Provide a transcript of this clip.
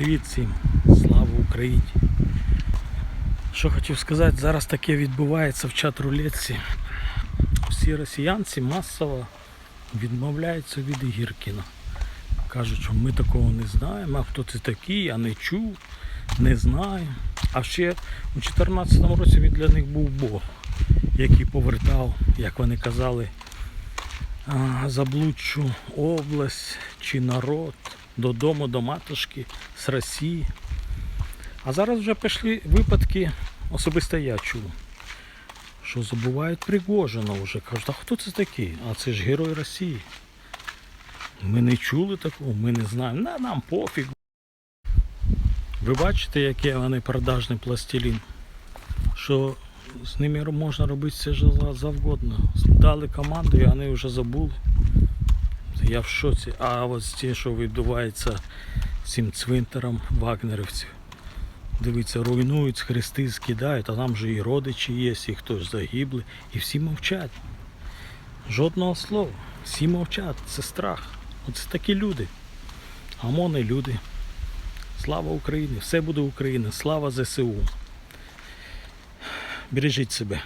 Привіт всім, слава Україні. Що хотів сказати, зараз таке відбувається в чат рулетці. Всі росіянці масово відмовляються від Гіркіна. Кажуть, що ми такого не знаємо, а хто це такий, я не чув, не знаю. А ще у 2014 році він для них був Бог, який повертав, як вони казали, а, заблудшу область чи народ додому, до матушки з Росії. А зараз вже пішли випадки, особисто я чув, що забувають Пригожина вже. Кажуть, а хто це такий? А це ж герой Росії. Ми не чули такого, ми не знаємо. На, нам пофіг. Ви бачите, який вони продажний пластилін? Що з ними можна робити все завгодно. Дали команду і вони вже забули. Я в шоці. А ось те, що відбувається цим цвинтаром вагнерівців. Дивіться, руйнують, хрести скидають, а там же і родичі є, і хтось загибли. І всі мовчать. Жодного слова. Всі мовчать. Це страх. Оце такі люди. ОМОНи люди. Слава Україні! Все буде Україна. Слава ЗСУ. Бережіть себе.